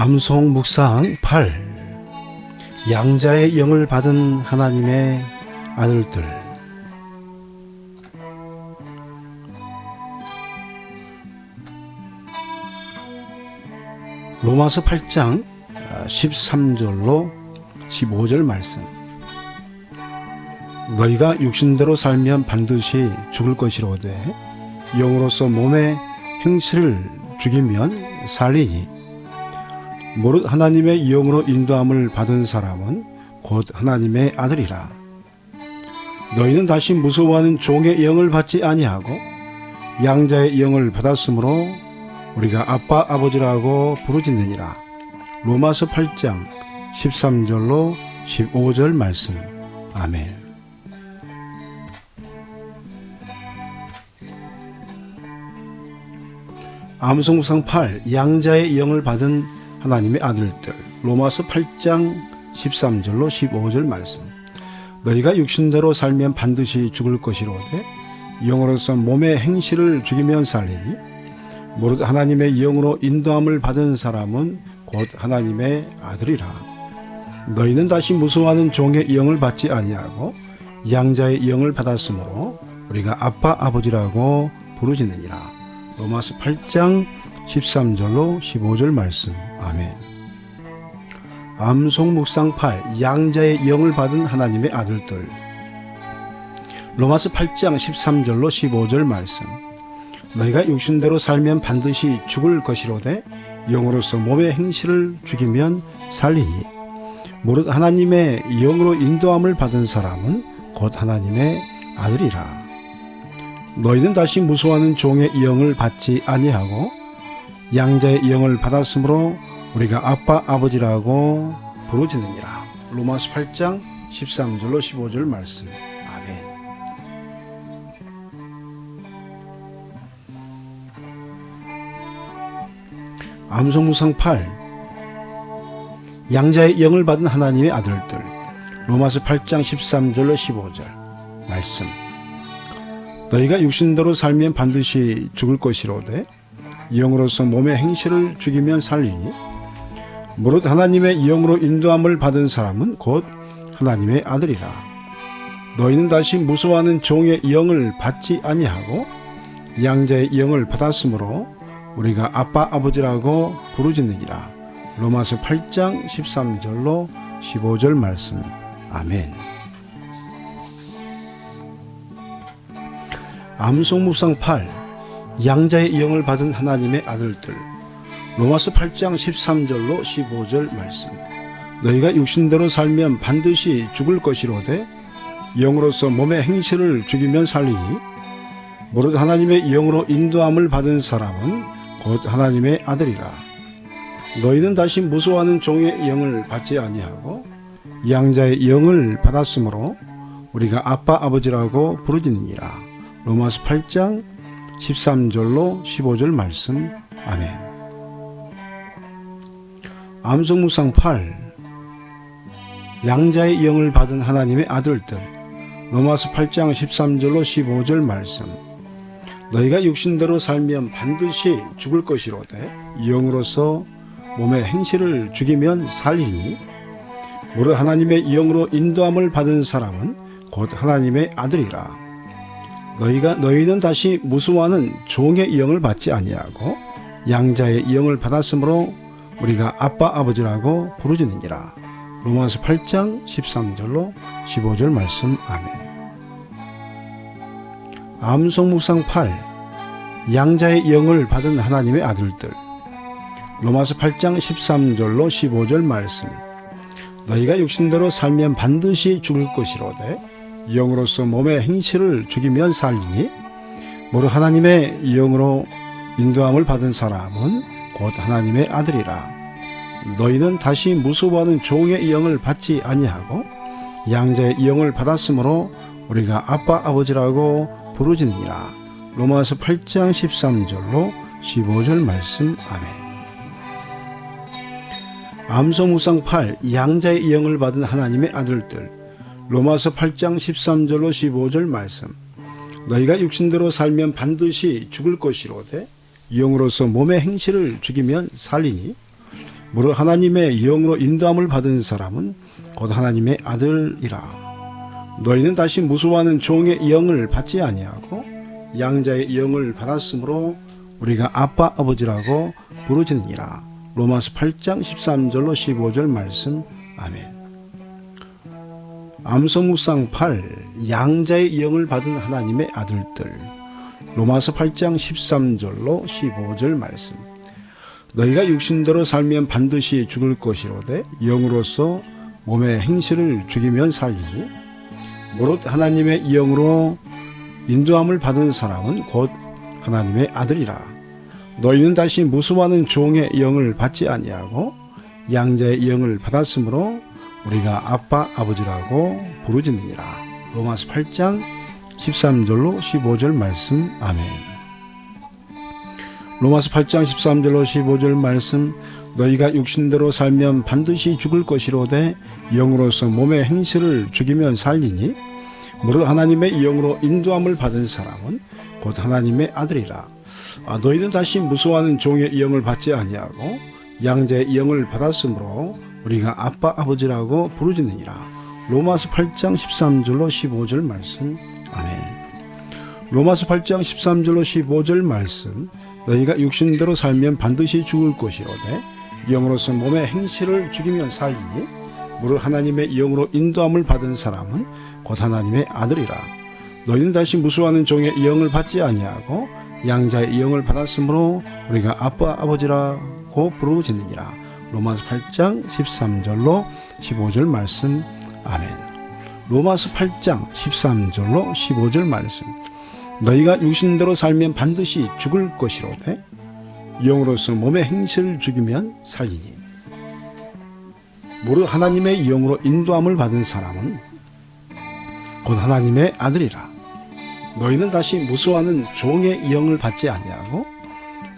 암송 묵상 8 양자의 영을 받은 하나님의 아들들. 로마서 8장 13절로 15절 말씀. 너희가 육신대로 살면 반드시 죽을 것이로되 영으로서 몸의 행실을 죽이면 살리니 하나님의 영으로 인도함을 받은 사람은 곧 하나님의 아들이라. 너희는 다시 무서워하는 종의 영을 받지 아니하고 양자의 영을 받았으므로 우리가 아빠 아버지라고 부르짖느니라. 로마서 8장 13절로 15절 말씀. 아멘. 암송상 8 양자의 영을 받은 하나님의 아들들. 로마서 8장 13절로 15절 말씀. 너희가 육신대로 살면 반드시 죽을 것이로되 영으로서 몸의 행실을 죽이면 살리니 무릇 하나님의 영으로 인도함을 받은 사람은 곧 하나님의 아들이라. 너희는 다시 무서워하는 종의 영을 받지 아니하고 양자의 영을 받았으므로 우리가 아빠 아버지라고 부르짖느니라. 로마서 8장 13절로 15절 말씀. 아멘. 암송 묵상 8 양자의 영을 받은 하나님의 아들들. 로마서 8장 13절로 15절 말씀. 너희가 육신대로 살면 반드시 죽을 것이로되 영으로서 몸의 행실을 죽이면 살리니 무릇 하나님의 영으로 인도함을 받은 사람은 곧 하나님의 아들이라. 너희는 다시 무수하는 종의 영을 받지 아니하고 양자의 영을 받았으므로 우리가 아빠 아버지라고 부르짖느니라. 로마서 8장 13절로 15절 말씀. 아멘. 암송무상 8 양자의 영을 받은 하나님의 아들들 로마서 8장 13절로 15절 말씀 너희가 육신대로 살면 반드시 죽을 것이로되 영으로서 몸의 행실을 죽이면 살리니 무릇 하나님의 영으로 인도함을 받은 사람은 곧 하나님의 아들이라. 너희는 다시 무서워하는 종의 영을 받지 아니하고 양자의 영을 받았으므로 우리가 아빠 아버지라고 부르짖느니라. 로마서 8장 13절로 15절 말씀. 아멘. 암송무상 8 양자의 영을 받은 하나님의 아들들. 로마서 8장 13절로 15절 말씀. 너희가 육신대로 살면 반드시 죽을 것이로되 영으로서 몸의 행실을 죽이면 살리니 무릇 하나님의 영으로 인도함을 받은 사람은 곧 하나님의 아들이라. 너희는 다시 무서워하는 종의 영을 받지 아니하고 양자의 영을 받았으므로 우리가 아빠 아버지라고 부르짖느니라. 로마서 8장 13절로 15절 말씀. 아멘. 암송무상 8 양자의 영을 받은 하나님의 아들들 로마서 8장 13절로 15절 말씀. 너희가 육신대로 살면 반드시 죽을 것이로되 영으로서 몸의 행실을 죽이면 살리니 무릇 하나님의 영으로 인도함을 받은 사람은 곧 하나님의 아들이라 너희가 너희는 다시 무수와는 종의 영을 받지 아니하고 양자의 영을 받았으므로 우리가 아빠 아버지라고 부르짖느니라. 로마서 8장 13절로 15절 말씀 아멘. 암송 묵상 8 양자의 영을 받은 하나님의 아들들 로마서 8장 13절로 15절 말씀 너희가 육신대로 살면 반드시 죽을 것이로되 영으로서 몸의 행실을 죽이면 살리니 모르 하나님의 영으로 인도함을 받은 사람은 곧 하나님의 아들이라. 너희는 다시 무서워하는 종의 영을 받지 아니하고 양자의 영을 받았으므로 우리가 아빠 아버지라고 부르짖느니라. 로마서 8장 13절로 15절 말씀 아멘. 암소무상 8 양자의 영을 받은 하나님의 아들들 로마서 8장 13절로 15절 말씀. 너희가 육신대로 살면 반드시 죽을 것이로되 영으로서 몸의 행실을 죽이면 살리니 무릇 하나님의 영으로 인도함을 받은 사람은 곧 하나님의 아들이라. 너희는 다시 무수하는 종의 영을 받지 아니하고 양자의 영을 받았으므로 우리가 아빠 아버지라고 부르짖느니라. 로마서 8장 13절로 15절 말씀. 아멘. 암소묵상 8 양자의 영을 받은 하나님의 아들들. 로마서 8장 13절로 15절 말씀. 너희가 육신대로 살면 반드시 죽을 것이로되 영으로서 몸의 행실을 죽이면 살리니 무릇 하나님의 영으로 인도함을 받은 사람은 곧 하나님의 아들이라. 너희는 다시 무수하는 종의 영을 받지 아니하고 양자의 영을 받았으므로 우리가 아빠 아버지라고 부르짖느니라. 로마서 8장 13절로 15절 말씀. 아멘. 로마서 8장 13절로 15절 말씀 너희가 육신대로 살면 반드시 죽을 것이로되 영으로서 몸의 행실을 죽이면 살리니 무릇 하나님의 영으로 인도함을 받은 사람은 곧 하나님의 아들이라 아, 너희는 다시 무수하는 종의 영을 받지 아니하고 양자의 영을 받았으므로 우리가 아빠 아버지라고 부르짖느니라. 로마서 8장 13절로 15절 말씀. 아멘. 로마서 8장 13절로 15절 말씀. 너희가 육신대로 살면 반드시 죽을 것이로되 영으로서 몸의 행실을 죽이면 살리니 무릇 하나님의 영으로 인도함을 받은 사람은 곧 하나님의 아들이라. 너희는 다시 무수하는 종의 영을 받지 아니하고 양자의 영을 받았으므로 우리가 아빠 아버지라고 부르짖느니라 로마서 8장 13절로 15절 말씀. 아멘. 로마서 8장 13절로 15절 말씀. 너희가 육신대로 살면 반드시 죽을 것이로되 영으로서 몸의 행실을 죽이면 살리니. 무릇 하나님의 영으로 인도함을 받은 사람은 곧 하나님의 아들이라. 너희는 다시 무수하는 종의 영을 받지 아니하고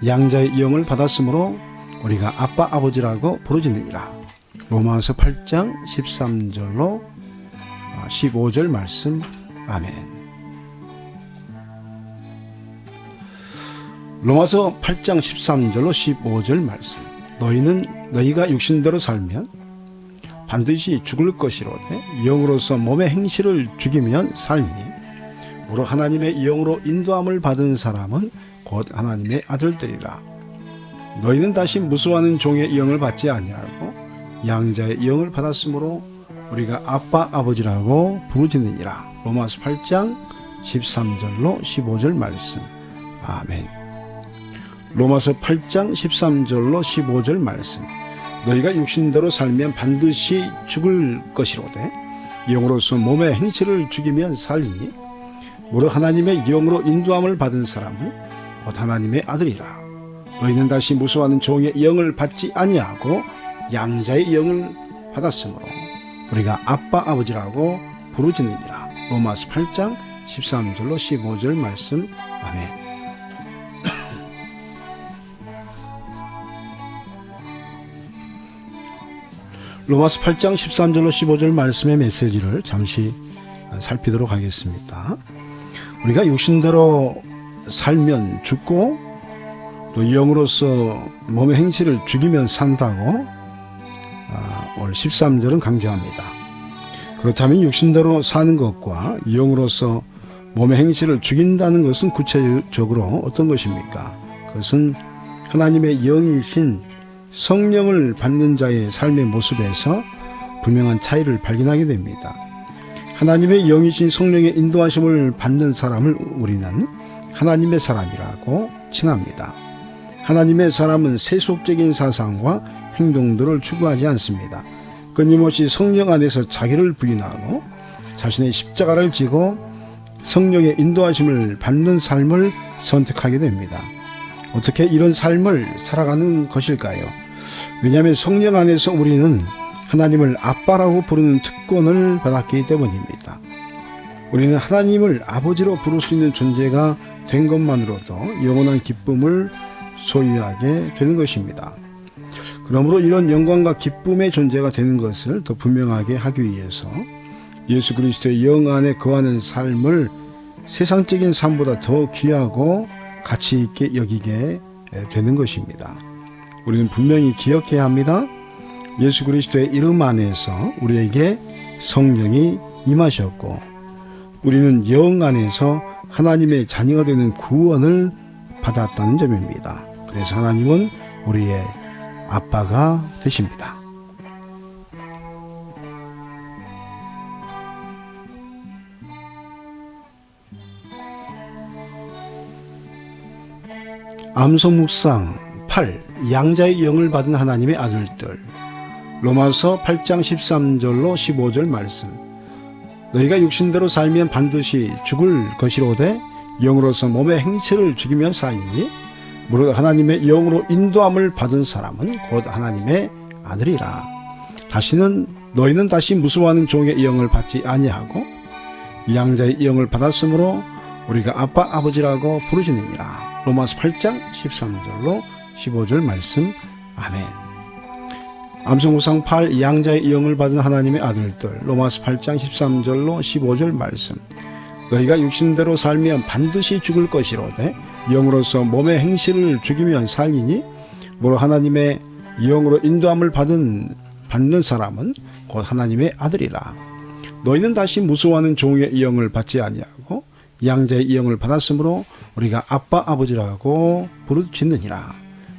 양자의 영을 받았으므로 우리가 아빠 아버지라고 부르짖느니라 로마서 8장 13절로 15절 말씀 아멘 로마서 8장 13절로 15절 말씀. 너희는 너희가 육신대로 살면 반드시 죽을 것이로되 영으로서 몸의 행실을 죽이면 살니 무릇 하나님의 영으로 인도함을 받은 사람은 곧 하나님의 아들들이라. 너희는 다시 무수하는 종의 영을 받지 아니하고 양자의 영을 받았으므로 우리가 아빠 아버지라고 부르짖느니라. 로마서 8장 13절로 15절 말씀. 아멘. 로마서 8장 13절로 15절 말씀. 너희가 육신대로 살면 반드시 죽을 것이로되 영으로서 몸의 행실을 죽이면 살리니 무릇 하나님의 영으로 인도함을 받은 사람은 곧 하나님의 아들이라. 너희는 다시 무수하는 종의 영을 받지 아니하고 양자의 영을 받았으므로 우리가 아빠 아버지라고 부르짖느니라. 로마서 8장 13절로 15절 말씀. 아멘. 로마서 8장 13절로 15절 말씀의 메시지를 잠시 살피도록 하겠습니다. 우리가 육신대로 살면 죽고 또 영으로서 몸의 행실을 죽이면 산다고 아, 오늘 13절은 강조합니다. 그렇다면 육신대로 사는 것과 영으로서 몸의 행실을 죽인다는 것은 구체적으로 어떤 것입니까? 그것은 하나님의 영이신 성령을 받는 자의 삶의 모습에서 분명한 차이를 발견하게 됩니다. 하나님의 영이신 성령의 인도하심을 받는 사람을 우리는 하나님의 사람이라고 칭합니다. 하나님의 사람은 세속적인 사상과 행동들을 추구하지 않습니다. 끊임없이 성령 안에서 자기를 부인하고 자신의 십자가를 지고 성령의 인도하심을 받는 삶을 선택하게 됩니다. 어떻게 이런 삶을 살아가는 것일까요? 왜냐하면 성령 안에서 우리는 하나님을 아빠라고 부르는 특권을 받았기 때문입니다. 우리는 하나님을 아버지로 부를 수 있는 존재가 된 것만으로도 영원한 기쁨을 소유하게 되는 것입니다. 그러므로 이런 영광과 기쁨의 존재가 되는 것을 더 분명하게 하기 위해서 예수 그리스도의 영 안에 거하는 삶을 세상적인 삶보다 더 귀하고 가치 있게 여기게 되는 것입니다. 우리는 분명히 기억해야 합니다. 예수 그리스도의 이름 안에서 우리에게 성령이 임하셨고 우리는 영 안에서 하나님의 자녀가 되는 구원을 받았다는 점입니다. 그래서 하나님은 우리의 아빠가 되십니다. 암소 묵상 8. 양자의 영을 받은 하나님의 아들들 로마서 8장 13절로 15절 말씀 너희가 육신대로 살면 반드시 죽을 것이로되 영으로서 몸의 죽이면 살리니 무릇 하나님의 영으로 인도함을 받은 사람은 곧 하나님의 아들이라. 다시는 너희는 다시 무수하는 종의 영을 받지 아니하고 양자의 영을 받았으므로 우리가 아빠 아버지라고 부르짖느니라. 로마서 8장 13절로 15절 말씀. 아멘. 암송구상 8 양자의 영을 받은 하나님의 아들들. 로마서 8장 13절로 15절 말씀. 너희가 육신대로 살면 반드시 죽을 것이로되 영으로서 몸의 행실을 죽이면 살리니 무로 하나님의 영으로 인도함을 받은 받는 사람은 곧 하나님의 아들이라. 너희는 다시 무수하는 종의 영을 받지 아니하고 양자의 영을 받았으므로 우리가 아빠 아버지라고 부르짖느니라.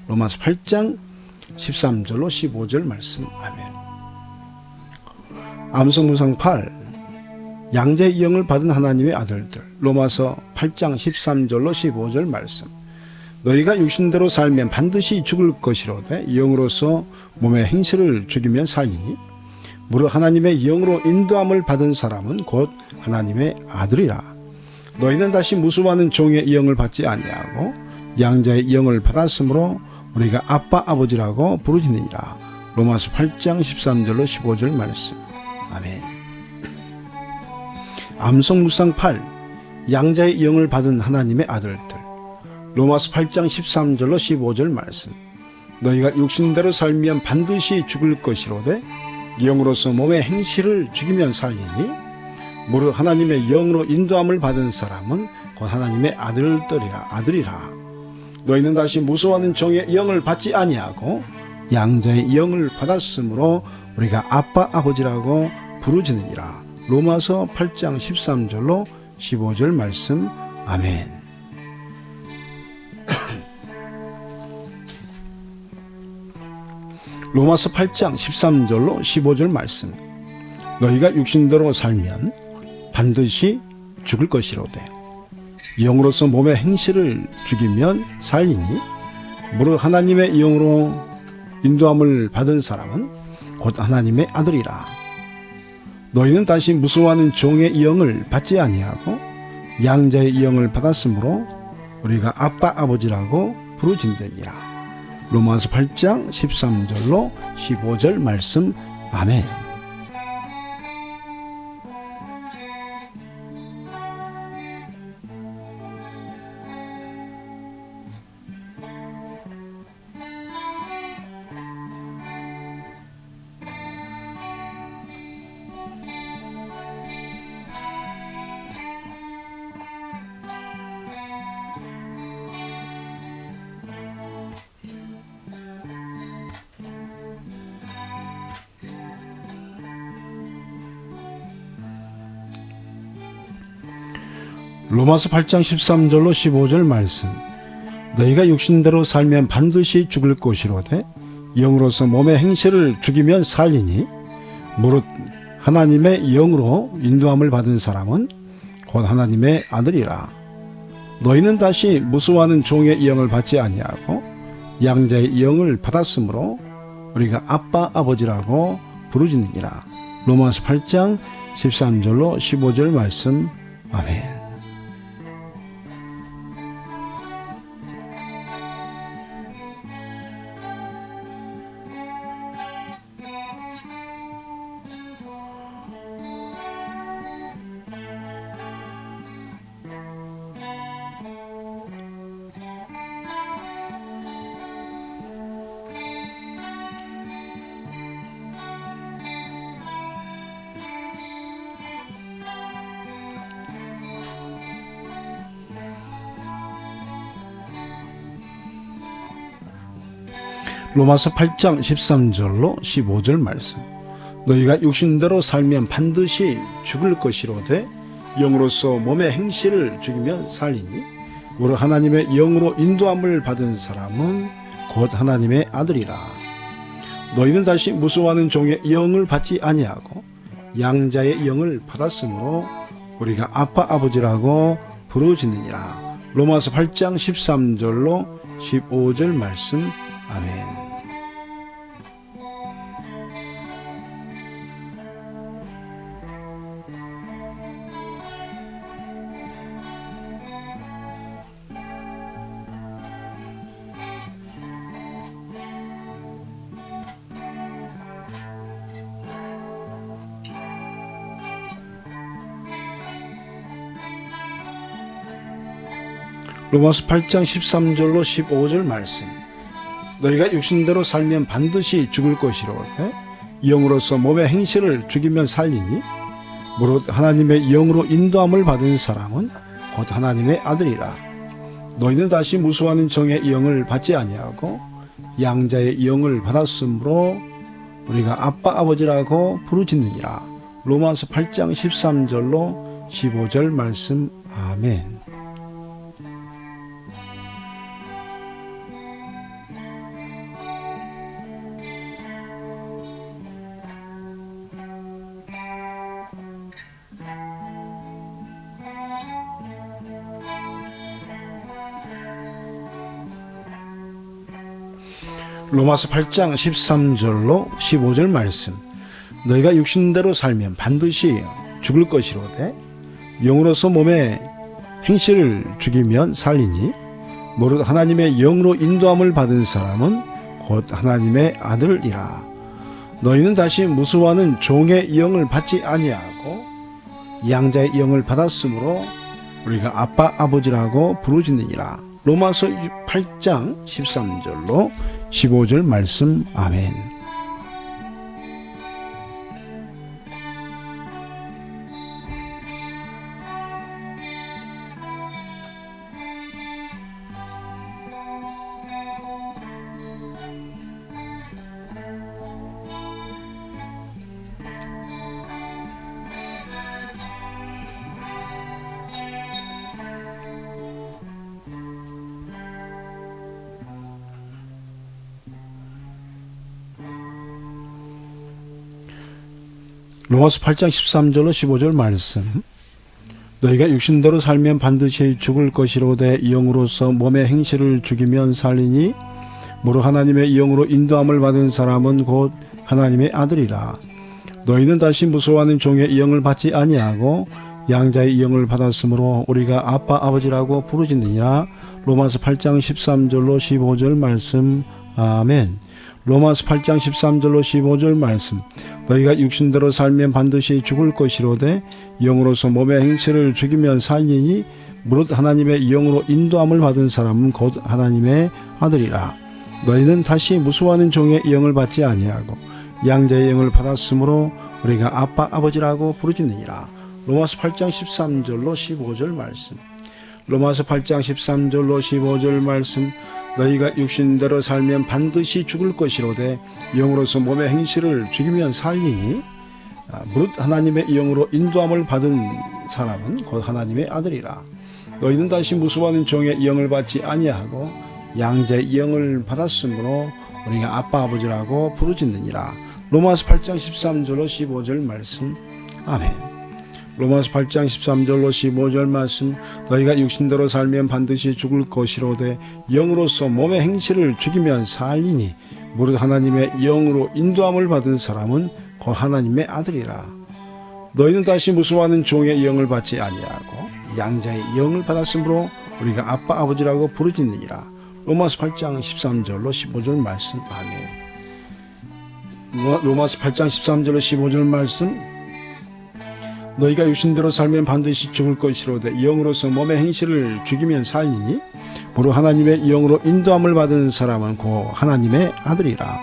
로마서 8장 13절로 15절 말씀. 아멘. 암성무상 8 양자의 영을 받은 하나님의 아들들. 로마서 8장 13절로 15절 말씀. 너희가 육신대로 살면 반드시 죽을 것이로되 영으로서 몸의 행실을 죽이면 살리니 무릇 하나님의 영으로 인도함을 받은 사람은 곧 하나님의 아들이라. 너희는 다시 무수하는 종의 영을 받지 아니하고 양자의 영을 받았으므로 우리가 아빠 아버지라고 부르짖느니라. 로마서 8장 13절로 15절 말씀. 아멘 암성무상 8 양자의 영을 받은 하나님의 아들들. 로마서 8장 13절로 15절 말씀. 너희가 육신대로 살면 반드시 죽을 것이로되 영으로서 몸의 행실을 죽이면 살리니 무릇 하나님의 영으로 인도함을 받은 사람은 곧 하나님의 아들들이라 아들이라. 너희는 다시 무서워하는 종의 영을 받지 아니하고 양자의 영을 받았으므로 우리가 아빠 아버지라고 부르짖느니라 로마서 8장 13절로 15절 말씀. 아멘. 로마서 8장 13절로 15절 말씀. 너희가 육신대로 살면 반드시 죽을 것이로되 영으로서 몸의 행실을 죽이면 살리니 무릇 하나님의 영으로 인도함을 받은 사람은 곧 하나님의 아들이라 너희는 다시 무서워하는 종의 영을 받지 아니하고 양자의 영을 받았으므로 우리가 아빠 아버지라고 부르짖느니라. 로마서 8장 13절로 15절 말씀. 아멘 로마서 8장 13절로 15절 말씀. 너희가 육신대로 살면 반드시 죽을 것이로되 영으로서 몸의 행실을 죽이면 살리니 무릇 하나님의 영으로 인도함을 받은 사람은 곧 하나님의 아들이라. 너희는 다시 무수하는 종의 영을 받지 아니하고 양자의 영을 받았으므로 우리가 아빠 아버지라고 부르짖느니라. 로마서 8장 13절로 15절 말씀. 아멘 로마서 8장 13절로 15절 말씀. 너희가 육신대로 살면 반드시 죽을 것이로되 영으로서 몸의 행실을 죽이면 살리니 우리 하나님의 영으로 인도함을 받은 사람은 곧 하나님의 아들이라. 너희는 다시 무수하는 종의 영을 받지 아니하고 양자의 영을 받았으므로 우리가 아빠 아버지라고 부르짖느니라. 로마서 8장 13절로 15절 말씀. 아멘. 로마서 8장 13절로 15절 말씀. 너희가 육신대로 살면 반드시 죽을 것이로되 영으로서 몸의 행실을 죽이면 살리니 무릇 하나님의 영으로 인도함을 받은 사람은 곧 하나님의 아들이라. 너희는 다시 무수하는 정의 영을 받지 아니하고 양자의 영을 받았으므로 우리가 아빠 아버지라고 부르짖느니라. 로마서 8장 13절로 15절 말씀. 아멘. 로마서 8장 13절로 15절 말씀. 너희가 육신대로 살면 반드시 죽을 것이로되 영으로서 몸의 행실을 죽이면 살리니 무릇 하나님의 영으로 인도함을 받은 사람은 곧 하나님의 아들이라. 너희는 다시 무수하는 종의 영을 받지 아니하고 양자의 영을 받았으므로 우리가 아빠 아버지라고 부르짖느니라. 로마서 8장 13절로 15절 말씀 아멘. 로마서 8장 13절로 15절 말씀. 너희가 육신대로 살면 반드시 죽을 것이로되 영으로서 몸의 행실을 죽이면 살리니 무릇 하나님의 영으로 인도함을 받은 사람은 곧 하나님의 아들이라. 너희는 다시 무서워하는 종의 영을 받지 아니하고 양자의 영을 받았으므로 우리가 아빠 아버지라고 부르짖느니라. 로마서 8장 13절로 15절 말씀. 아멘. 로마서 8장 13절로 15절 말씀. 너희가 육신대로 살면 반드시 죽을 것이로되 영으로서 몸의 행실을 죽이면 살리니 무릇 하나님의 영으로 인도함을 받은 사람은 곧 하나님의 아들이라. 너희는 다시 무수하는 종의 영을 받지 아니하고 양자의 영을 받았으므로 우리가 아빠 아버지라고 부르짖느니라. 로마서 8장 13절로 15절 말씀. 로마서 8장 13절로 15절 말씀. 너희가 육신대로 살면 반드시 죽을 것이로되 영으로서 몸의 행실을 죽이면 살리니 아, 무릇 하나님의 영으로 인도함을 받은 사람은 곧 하나님의 아들이라. 너희는 다시 무수하는 종의 영을 받지 아니하고 양자의 영을 받았으므로 우리가 아빠 아버지라고 부르짖느니라. 로마서 8장 13절로 15절 말씀. 아멘 로마서 8장 13절로 15절 말씀 너희가 육신대로 살면 반드시 죽을 것이로되 영으로서 몸의 행실을 죽이면 살리니 무릇 하나님의 영으로 인도함을 받은 사람은 곧 하나님의 아들이라. 너희는 다시 무수하는 종의 영을 받지 아니하고 양자의 영을 받았으므로 우리가 아빠 아버지라고 부르짖느니라. 로마서 8장 13절로 15절 말씀 아멘. 로마서 8장 13절로 15절 말씀 너희가 육신대로 살면 반드시 죽을 것이로되 영으로서 몸의 행실을 죽이면 살리니 무릇 하나님의 영으로 인도함을 받은 사람은 곧 하나님의 아들이라.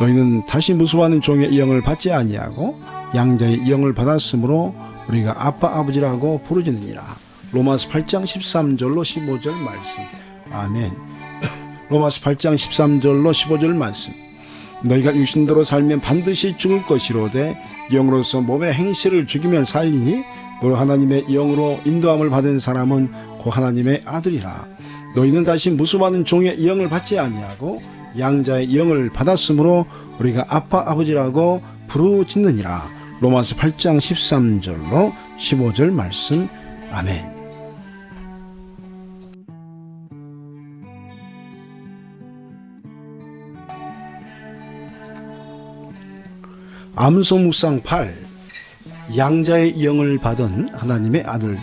너희는 다시 무수하는 종의 영을 받지 아니하고 양자의 영을 받았으므로 우리가 아빠 아버지라고 부르짖느니라. 로마서 8장 13절로 15절 말씀. 아멘. 로마서 8장 13절로 15절 말씀. 너희가 육신대로 살면 반드시 죽을 것이로되 영으로서 몸의 행실을 죽이면 살리니 바로 하나님의 영으로 인도함을 받은 사람은 곧 하나님의 아들이라. 너희는 다시 무수많은 종의 영을 받지 아니하고 양자의 영을 받았으므로 우리가 아빠 아버지라고 부르짖느니라. 로마서 8장 13절로 15절 말씀. 아멘. 암소 묵상 8 양자의 영을 받은 하나님의 아들들.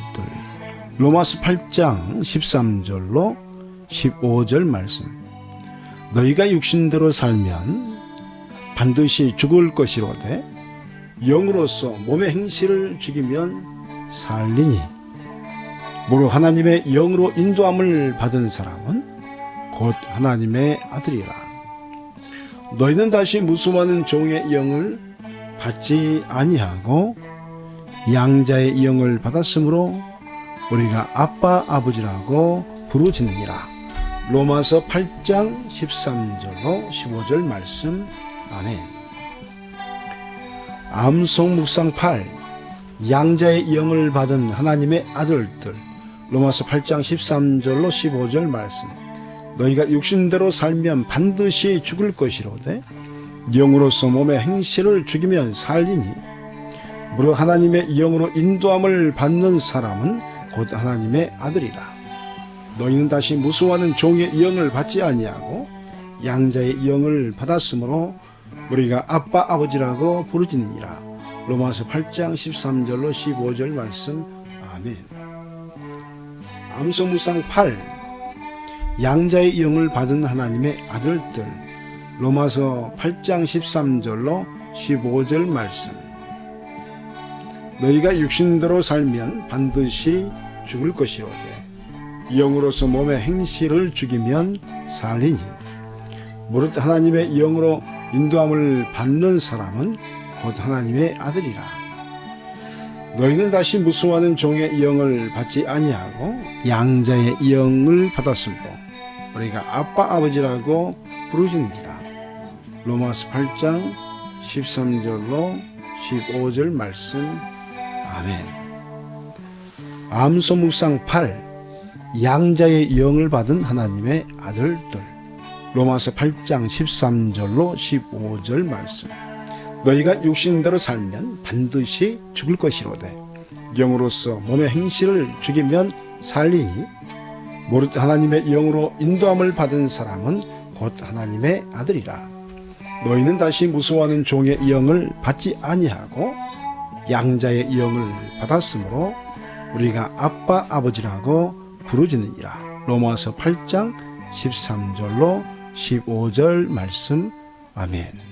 로마서 8장 13절로 15절 말씀. 너희가 육신대로 살면 반드시 죽을 것이로되 영으로서 몸의 행실을 죽이면 살리니. 무로 하나님의 영으로 인도함을 받은 사람은 곧 하나님의 아들이라. 너희는 다시 무수많은 종의 영을 받지 아니하고 양자의 영을 받았으므로 우리가 아빠 아버지라고 부르짖느니라. 로마서 8장 13절로 15절 말씀. 아멘. 암송 묵상 8 양자의 영을 받은 하나님의 아들들. 로마서 8장 13절로 15절 말씀. 너희가 육신대로 살면 반드시 죽을 것이로되 영으로서 몸의 행실을 죽이면 살리니 무릇 하나님의 영으로 인도함을 받는 사람은 곧 하나님의 아들이라. 너희는 다시 무수하는 종의 영을 받지 아니하고 양자의 영을 받았으므로 우리가 아빠 아버지라고 부르짖느니라. 로마서 8장 13절로 15절 말씀. 아멘. 암소무상 8 양자의 영을 받은 하나님의 아들들 로마서 8장 13절로 15절 말씀. 너희가 육신대로 살면 반드시 죽을 것이오되 영으로서 몸의 행실을 죽이면 살리니 무릇 하나님의 영으로 인도함을 받는 사람은 곧 하나님의 아들이라. 너희는 다시 무수하는 종의 영을 받지 아니하고 양자의 영을 받았으므로 우리가 아빠 아버지라고 부르짖는지라. 로마서 8장 13절로 15절 말씀. 아멘. 암소 묵상 8 양자의 영을 받은 하나님의 아들들. 로마서 8장 13절로 15절 말씀. 너희가 육신대로 살면 반드시 죽을 것이로되 영으로서 몸의 행실을 죽이면 살리니 모르 하나님의 영으로 인도함을 받은 사람은 곧 하나님의 아들이라 너희는 다시 무수하는 종의 영을 받지 아니하고 양자의 영을 받았으므로 우리가 아빠 아버지라고 부르짖느니라. 로마서 8장 13절로 15절 말씀. 아멘.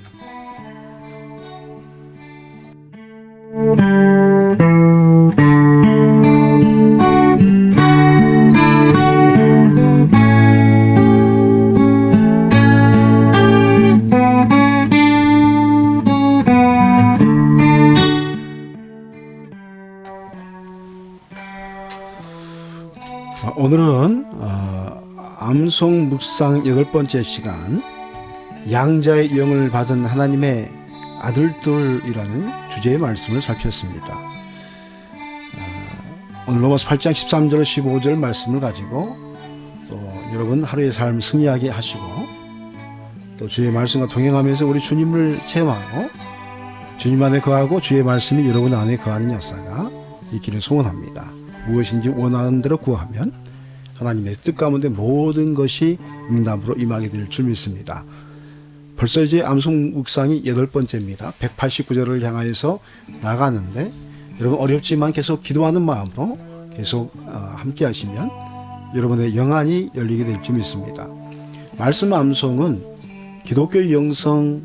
오늘은 어, 암송 묵상 여덟 번째 시간 양자의 영을 받은 하나님의 아들들이라는 주제의 말씀을 살폈습니다. 어, 오늘 로마서 8장 13절 15절 말씀을 가지고 또 여러분 하루의 삶 승리하게 하시고 또 주의 말씀과 동행하면서 우리 주님을 체험하고 주님 안에 거하고 주의 말씀이 여러분 안에 거하는 역사가 있기를 소원합니다. 무엇인지 원하는 대로 구하면 하나님의 뜻 가운데 모든 것이 응답으로 임하게 될 줄 믿습니다. 벌써 이제 암송 묵상이 여덟 번째입니다. 189절을 향하여서 나가는데 여러분 어렵지만 계속 기도하는 마음으로 계속 어, 함께 하시면 여러분의 영안이 열리게 될 줄 믿습니다. 말씀 암송은 기독교 영성의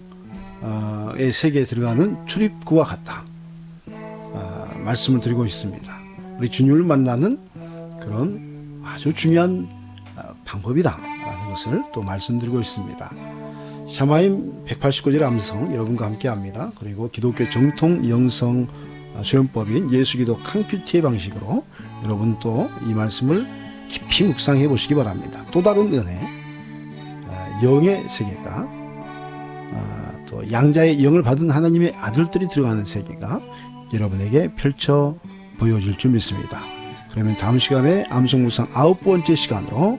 세계에 들어가는 출입구와 같다. 어, 말씀을 드리고 있습니다. 우리 주님을 만나는 그런 아주 중요한 어, 방법이다라는 것을 또 말씀드리고 있습니다. 샤마임 189절 암성 여러분과 함께 합니다. 그리고 기독교 정통 영성 어, 수련법인 예수기도 칸큐티의 방식으로 여러분 또 이 말씀을 깊이 묵상해 보시기 바랍니다. 또 다른 은혜, 영의 세계가 아, 또 양자의 영을 받은 하나님의 아들들이 들어가는 세계가 여러분에게 펼쳐 보여질 줄 믿습니다. 그러면 다음 시간에 암송무상 아홉 번째 시간으로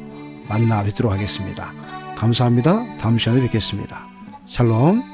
만나 뵙도록 하겠습니다. 감사합니다. 다음 시간에 뵙겠습니다. 샬롬.